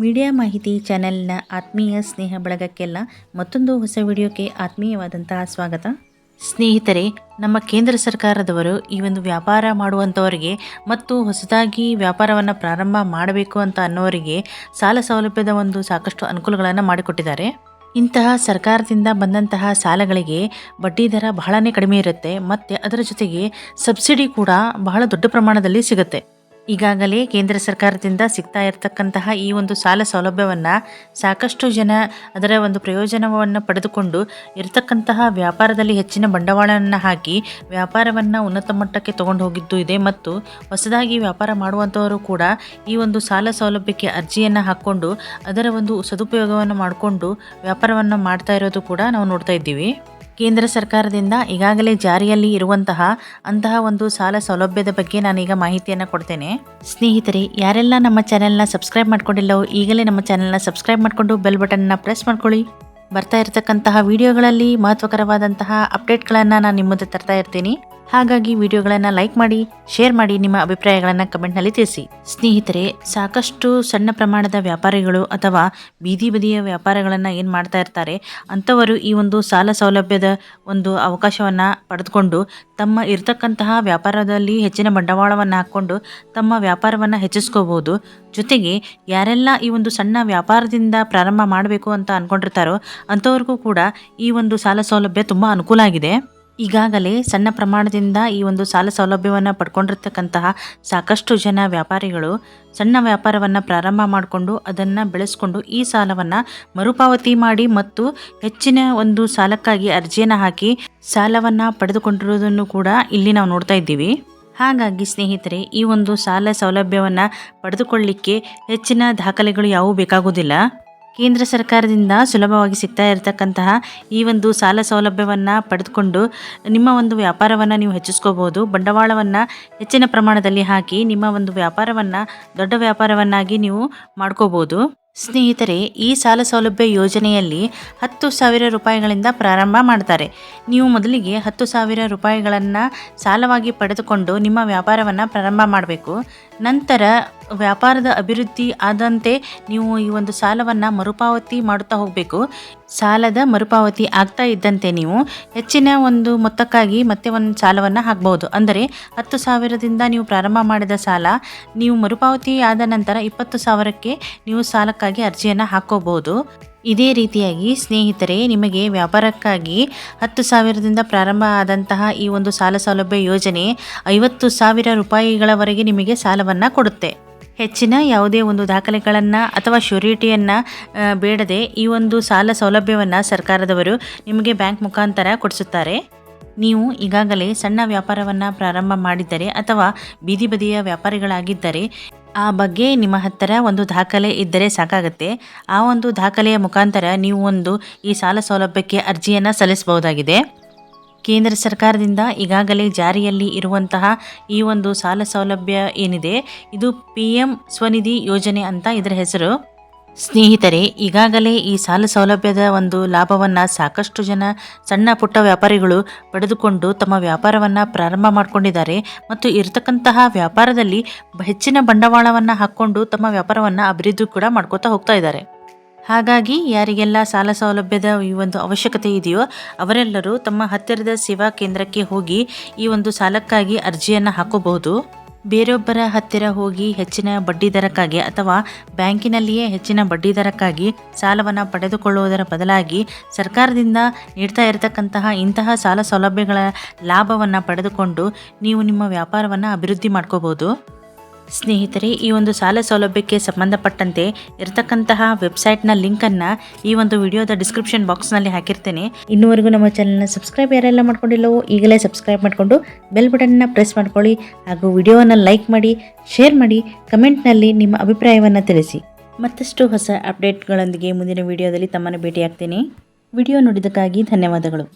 Media ಮಾಹಿತಿ ಚಾನೆಲ್ನ ಆತ್ಮೀಯ ಸ್ನೇಹ ಬಳಗಕ್ಕೆಲ್ಲ ಮತ್ತೊಂದು ಹೊಸ ವಿಡಿಯೋಕ್ಕೆ ಆತ್ಮೀಯವಾದಂತಹ ಸ್ವಾಗತ. ಸ್ನೇಹಿತರೆ, ನಮ್ಮ ಕೇಂದ್ರ ಸರ್ಕಾರದವರು ಈ ಒಂದು ವ್ಯಾಪಾರ ಮಾಡುವಂಥವರಿಗೆ ಮತ್ತು ಹೊಸದಾಗಿ ವ್ಯಾಪಾರವನ್ನು ಪ್ರಾರಂಭ ಮಾಡಬೇಕು ಅಂತ ಅನ್ನೋರಿಗೆ ಸಾಲ ಸೌಲಭ್ಯದ ಒಂದು ಸಾಕಷ್ಟು ಅನುಕೂಲಗಳನ್ನು ಮಾಡಿಕೊಟ್ಟಿದ್ದಾರೆ. ಇಂತಹ ಸರ್ಕಾರದಿಂದ ಬಂದಂತಹ ಸಾಲಗಳಿಗೆ ಬಡ್ಡಿ ದರ ಬಹಳನೇ ಕಡಿಮೆ ಇರುತ್ತೆ, ಮತ್ತು ಅದರ ಜೊತೆಗೆ ಸಬ್ಸಿಡಿ ಕೂಡ ಬಹಳ ದೊಡ್ಡ ಪ್ರಮಾಣದಲ್ಲಿ ಸಿಗುತ್ತೆ. ಈಗಾಗಲೇ ಕೇಂದ್ರ ಸರ್ಕಾರದಿಂದ ಸಿಗ್ತಾ ಇರತಕ್ಕಂತಹ ಈ ಒಂದು ಸಾಲ ಸೌಲಭ್ಯವನ್ನು ಸಾಕಷ್ಟು ಜನ ಅದರ ಒಂದು ಪ್ರಯೋಜನವನ್ನು ಪಡೆದುಕೊಂಡು ಇರತಕ್ಕಂತಹ ವ್ಯಾಪಾರದಲ್ಲಿ ಹೆಚ್ಚಿನ ಬಂಡವಾಳವನ್ನು ಹಾಕಿ ವ್ಯಾಪಾರವನ್ನು ಉನ್ನತ ಮಟ್ಟಕ್ಕೆ ತಗೊಂಡು ಹೋಗಿದ್ದು ಇದೆ ಮತ್ತು ಹೊಸದಾಗಿ ವ್ಯಾಪಾರ ಮಾಡುವಂಥವರು ಕೂಡ ಈ ಒಂದು ಸಾಲ ಸೌಲಭ್ಯಕ್ಕೆ ಅರ್ಜಿಯನ್ನು ಹಾಕ್ಕೊಂಡು ಅದರ ಒಂದು ಸದುಪಯೋಗವನ್ನು ಮಾಡಿಕೊಂಡು ವ್ಯಾಪಾರವನ್ನು ಮಾಡ್ತಾ ಇರೋದು ಕೂಡ ನಾವು ನೋಡ್ತಾ ಇದ್ದೀವಿ. ಕೇಂದ್ರ ಸರ್ಕಾರದಿಂದ ಈಗಾಗಲೇ ಜಾರಿಯಲ್ಲಿ ಇರುವಂತಹ ಅಂತಹ ಒಂದು ಸಾಲ ಸೌಲಭ್ಯದ ಬಗ್ಗೆ ನಾನೀಗ ಮಾಹಿತಿಯನ್ನು ಕೊಡ್ತೇನೆ. ಸ್ನೇಹಿತರೆ, ಯಾರೆಲ್ಲ ನಮ್ಮ ಚಾನೆಲ್ನ ಸಬ್ಸ್ಕ್ರೈಬ್ ಮಾಡ್ಕೊಂಡಿಲ್ಲವೋ ಈಗಲೇ ನಮ್ಮ ಚಾನೆಲ್ನ ಸಬ್ಸ್ಕ್ರೈಬ್ ಮಾಡಿಕೊಂಡು ಬೆಲ್ ಬಟನ್ನ ಪ್ರೆಸ್ ಮಾಡ್ಕೊಳ್ಳಿ. ಬರ್ತಾ ಇರತಕ್ಕಂತಹ ವಿಡಿಯೋಗಳಲ್ಲಿ ಮಹತ್ವಕರವಾದಂತಹ ಅಪ್ಡೇಟ್ಗಳನ್ನು ನಾನು ನಿಮ್ಮ ತರ್ತಾ ಇರ್ತೀನಿ. ಹಾಗಾಗಿ ವಿಡಿಯೋಗಳನ್ನು ಲೈಕ್ ಮಾಡಿ, ಶೇರ್ ಮಾಡಿ, ನಿಮ್ಮ ಅಭಿಪ್ರಾಯಗಳನ್ನು ಕಮೆಂಟ್ನಲ್ಲಿ ತಿಳಿಸಿ. ಸ್ನೇಹಿತರೆ, ಸಾಕಷ್ಟು ಸಣ್ಣ ಪ್ರಮಾಣದ ವ್ಯಾಪಾರಿಗಳು ಅಥವಾ ಬೀದಿ ಬದಿಯ ವ್ಯಾಪಾರಗಳನ್ನು ಏನು ಮಾಡ್ತಾ ಇರ್ತಾರೆ, ಅಂಥವರು ಈ ಒಂದು ಸಾಲ ಸೌಲಭ್ಯದ ಒಂದು ಅವಕಾಶವನ್ನು ಪಡೆದುಕೊಂಡು ತಮ್ಮ ಇರತಕ್ಕಂತಹ ವ್ಯಾಪಾರದಲ್ಲಿ ಹೆಚ್ಚಿನ ಬಂಡವಾಳವನ್ನು ಹಾಕ್ಕೊಂಡು ತಮ್ಮ ವ್ಯಾಪಾರವನ್ನು ಹೆಚ್ಚಿಸ್ಕೋಬಹುದು. ಜೊತೆಗೆ ಯಾರೆಲ್ಲ ಈ ಒಂದು ಸಣ್ಣ ವ್ಯಾಪಾರದಿಂದ ಪ್ರಾರಂಭ ಮಾಡಬೇಕು ಅಂತ ಅಂದ್ಕೊಂಡಿರ್ತಾರೋ ಅಂಥವ್ರಿಗೂ ಕೂಡ ಈ ಒಂದು ಸಾಲ ಸೌಲಭ್ಯ ತುಂಬ ಅನುಕೂಲ ಆಗಿದೆ. ಈಗಾಗಲೇ ಸಣ್ಣ ಪ್ರಮಾಣದಿಂದ ಈ ಒಂದು ಸಾಲ ಸೌಲಭ್ಯವನ್ನು ಪಡ್ಕೊಂಡಿರ್ತಕ್ಕಂತಹ ಸಾಕಷ್ಟು ಜನ ವ್ಯಾಪಾರಿಗಳು ಸಣ್ಣ ವ್ಯಾಪಾರವನ್ನು ಪ್ರಾರಂಭ ಮಾಡಿಕೊಂಡು ಅದನ್ನು ಬೆಳೆಸ್ಕೊಂಡು ಈ ಸಾಲವನ್ನು ಮರುಪಾವತಿ ಮಾಡಿ ಮತ್ತು ಹೆಚ್ಚಿನ ಒಂದು ಸಾಲಕ್ಕಾಗಿ ಅರ್ಜಿಯನ್ನು ಹಾಕಿ ಸಾಲವನ್ನು ಪಡೆದುಕೊಂಡಿರುವುದನ್ನು ಕೂಡ ಇಲ್ಲಿ ನಾವು ನೋಡ್ತಾ ಇದ್ದೀವಿ. ಹಾಗಾಗಿ ಸ್ನೇಹಿತರೆ, ಈ ಒಂದು ಸಾಲ ಸೌಲಭ್ಯವನ್ನು ಪಡೆದುಕೊಳ್ಳಿಕ್ಕೆ ಹೆಚ್ಚಿನ ದಾಖಲೆಗಳು ಯಾವುವು ಬೇಕಾಗುವುದಿಲ್ಲ. ಕೇಂದ್ರ ಸರ್ಕಾರದಿಂದ ಸುಲಭವಾಗಿ ಸಿಗ್ತಾ ಇರತಕ್ಕಂತಹ ಈ ಒಂದು ಸಾಲ ಸೌಲಭ್ಯವನ್ನು ಪಡೆದುಕೊಂಡು ನಿಮ್ಮ ಒಂದು ವ್ಯಾಪಾರವನ್ನು ನೀವು ಹೆಚ್ಚಿಸ್ಕೋಬೋದು ಬಂಡವಾಳವನ್ನು ಹೆಚ್ಚಿನ ಪ್ರಮಾಣದಲ್ಲಿ ಹಾಕಿ ನಿಮ್ಮ ಒಂದು ವ್ಯಾಪಾರವನ್ನು, ದೊಡ್ಡ ವ್ಯಾಪಾರವನ್ನಾಗಿ ನೀವು ಮಾಡ್ಕೋಬೋದು ಸ್ನೇಹಿತರೆ, ಈ ಸಾಲ ಸೌಲಭ್ಯ ಯೋಜನೆಯಲ್ಲಿ ಹತ್ತು ಸಾವಿರ ರೂಪಾಯಿಗಳಿಂದ ಪ್ರಾರಂಭ ಮಾಡ್ತಾರೆ. ನೀವು ಮೊದಲಿಗೆ ಹತ್ತು ಸಾವಿರ ರೂಪಾಯಿಗಳನ್ನು ಸಾಲವಾಗಿ ಪಡೆದುಕೊಂಡು ನಿಮ್ಮ ವ್ಯಾಪಾರವನ್ನು ಪ್ರಾರಂಭ ಮಾಡಬೇಕು. ನಂತರ ವ್ಯಾಪಾರದ ಅಭಿವೃದ್ಧಿ ಆದಂತೆ ನೀವು ಈ ಒಂದು ಸಾಲವನ್ನು ಮರುಪಾವತಿ ಮಾಡುತ್ತಾ ಹೋಗಬೇಕು. ಸಾಲದ ಮರುಪಾವತಿ ಆಗ್ತಾ ಇದ್ದಂತೆ ನೀವು ಹೆಚ್ಚಿನ ಒಂದು ಮೊತ್ತಕ್ಕಾಗಿ ಮತ್ತೆ ಒಂದು ಸಾಲವನ್ನು ಹಾಕ್ಬೋದು. ಅಂದರೆ ಹತ್ತು ಸಾವಿರದಿಂದ ನೀವು ಪ್ರಾರಂಭ ಮಾಡಿದ ಸಾಲ, ನೀವು ಮರುಪಾವತಿ ಆದ ನಂತರ ಇಪ್ಪತ್ತು ಸಾವಿರಕ್ಕೆ ನೀವು ಸಾಲಕ್ಕಾಗಿ ಅರ್ಜಿಯನ್ನು ಹಾಕೋಬಹುದು ಇದೇ ರೀತಿಯಾಗಿ ಸ್ನೇಹಿತರೆ, ನಿಮಗೆ ವ್ಯಾಪಾರಕ್ಕಾಗಿ ಹತ್ತು ಸಾವಿರದಿಂದ ಪ್ರಾರಂಭ ಆದಂತಹ ಈ ಒಂದು ಸಾಲ ಸೌಲಭ್ಯ ಯೋಜನೆ ಐವತ್ತು ಸಾವಿರ ರೂಪಾಯಿಗಳವರೆಗೆ ನಿಮಗೆ ಸಾಲವನ್ನು ಕೊಡುತ್ತೆ. ಹೆಚ್ಚಿನ ಯಾವುದೇ ಒಂದು ದಾಖಲೆಗಳನ್ನು ಅಥವಾ ಶ್ಯೂರಿಟಿಯನ್ನು ಬೇಡದೆ ಈ ಒಂದು ಸಾಲ ಸೌಲಭ್ಯವನ್ನು ಸರ್ಕಾರದವರು ನಿಮಗೆ ಬ್ಯಾಂಕ್ ಮುಖಾಂತರ ಕೊಡಿಸುತ್ತಾರೆ. ನೀವು ಈಗಾಗಲೇ ಸಣ್ಣ ವ್ಯಾಪಾರವನ್ನು ಪ್ರಾರಂಭ ಮಾಡಿದ್ದರೆ ಅಥವಾ ಬೀದಿ ಬದಿಯ ವ್ಯಾಪಾರಿಗಳಾಗಿದ್ದರೆ ಆ ಬಗ್ಗೆ ನಿಮ್ಮ ಹತ್ತಿರ ಒಂದು ದಾಖಲೆ ಇದ್ದರೆ ಸಾಕಾಗುತ್ತೆ. ಆ ಒಂದು ದಾಖಲೆಯ ಮುಖಾಂತರ ನೀವು ಒಂದು ಈ ಸಾಲ ಸೌಲಭ್ಯಕ್ಕೆ ಅರ್ಜಿಯನ್ನು ಸಲ್ಲಿಸಬಹುದಾಗಿದೆ. ಕೇಂದ್ರ ಸರ್ಕಾರದಿಂದ ಈಗಾಗಲೇ ಜಾರಿಯಲ್ಲಿ ಇರುವಂತಹ ಈ ಒಂದು ಸಾಲ ಸೌಲಭ್ಯ ಏನಿದೆ, ಇದು ಪಿ ಎಂ ಸ್ವನಿಧಿ ಯೋಜನೆ ಅಂತ ಇದರ ಹೆಸರು. ಸ್ನೇಹಿತರೆ, ಈಗಾಗಲೇ ಈ ಸಾಲ ಸೌಲಭ್ಯದ ಒಂದು ಲಾಭವನ್ನು ಸಾಕಷ್ಟು ಜನ ಸಣ್ಣ ಪುಟ್ಟ ವ್ಯಾಪಾರಿಗಳು ಪಡೆದುಕೊಂಡು ತಮ್ಮ ವ್ಯಾಪಾರವನ್ನು ಪ್ರಾರಂಭ ಮಾಡಿಕೊಂಡಿದ್ದಾರೆ ಮತ್ತು ಇರತಕ್ಕಂತಹ ವ್ಯಾಪಾರದಲ್ಲಿ ಹೆಚ್ಚಿನ ಬಂಡವಾಳವನ್ನು ಹಾಕ್ಕೊಂಡು ತಮ್ಮ ವ್ಯಾಪಾರವನ್ನು ಅಭಿವೃದ್ಧಿ ಕೂಡ ಮಾಡ್ಕೋತಾ ಹೋಗ್ತಾ ಇದ್ದಾರೆ. ಹಾಗಾಗಿ ಯಾರಿಗೆಲ್ಲ ಸಾಲ ಸೌಲಭ್ಯದ ಈ ಒಂದು ಅವಶ್ಯಕತೆ ಇದೆಯೋ ಅವರೆಲ್ಲರೂ ತಮ್ಮ ಹತ್ತಿರದ ಸೇವಾ ಕೇಂದ್ರಕ್ಕೆ ಹೋಗಿ ಈ ಒಂದು ಸಾಲಕ್ಕಾಗಿ ಅರ್ಜಿಯನ್ನು ಹಾಕೋಬಹುದು. ಬೇರೊಬ್ಬರ ಹತ್ತಿರ ಹೋಗಿ ಹೆಚ್ಚಿನ ಬಡ್ಡಿ ದರಕ್ಕಾಗಿ ಅಥವಾ ಬ್ಯಾಂಕಿನಲ್ಲಿಯೇ ಹೆಚ್ಚಿನ ಬಡ್ಡಿದರಕ್ಕಾಗಿ ಸಾಲವನ್ನು ಪಡೆದುಕೊಳ್ಳುವುದರ ಬದಲಾಗಿ ಸರ್ಕಾರದಿಂದ ನೀಡ್ತಾ ಇರತಕ್ಕಂತಹ ಇಂತಹ ಸಾಲ ಸೌಲಭ್ಯಗಳ ಲಾಭವನ್ನು ಪಡೆದುಕೊಂಡು ನೀವು ನಿಮ್ಮ ವ್ಯಾಪಾರವನ್ನು ಅಭಿವೃದ್ಧಿ ಮಾಡ್ಕೋಬೋದು ಸ್ನೇಹಿತರೆ, ಈ ಒಂದು ಸಾಲ ಸೌಲಭ್ಯಕ್ಕೆ ಸಂಬಂಧಪಟ್ಟಂತೆ ಇರತಕ್ಕಂತಹ ವೆಬ್ಸೈಟ್ನ ಲಿಂಕನ್ನು ಈ ಒಂದು ವಿಡಿಯೋದ ಡಿಸ್ಕ್ರಿಪ್ಷನ್ ಬಾಕ್ಸ್ನಲ್ಲಿ ಹಾಕಿರ್ತೇನೆ. ಇನ್ನುವರೆಗೂ ನಮ್ಮ ಚಾನಲ್ನ ಸಬ್ಸ್ಕ್ರೈಬ್ ಯಾರೆಲ್ಲ ಮಾಡ್ಕೊಂಡಿಲ್ಲವೋ, ಈಗಲೇ ಸಬ್ಸ್ಕ್ರೈಬ್ ಮಾಡಿಕೊಂಡು ಬೆಲ್ ಬಟನ್ನ ಪ್ರೆಸ್ ಮಾಡ್ಕೊಳ್ಳಿ ಹಾಗೂ ವಿಡಿಯೋವನ್ನು ಲೈಕ್ ಮಾಡಿ, ಶೇರ್ ಮಾಡಿ, ಕಮೆಂಟ್ನಲ್ಲಿ ನಿಮ್ಮ ಅಭಿಪ್ರಾಯವನ್ನು ತಿಳಿಸಿ. ಮತ್ತಷ್ಟು ಹೊಸ ಅಪ್ಡೇಟ್ಗಳೊಂದಿಗೆ ಮುಂದಿನ ವಿಡಿಯೋದಲ್ಲಿ ತಮ್ಮನ್ನು ಭೇಟಿಯಾಗ್ತೇನೆ. ವಿಡಿಯೋ ನೋಡಿದ್ದಕ್ಕಾಗಿ ಧನ್ಯವಾದಗಳು.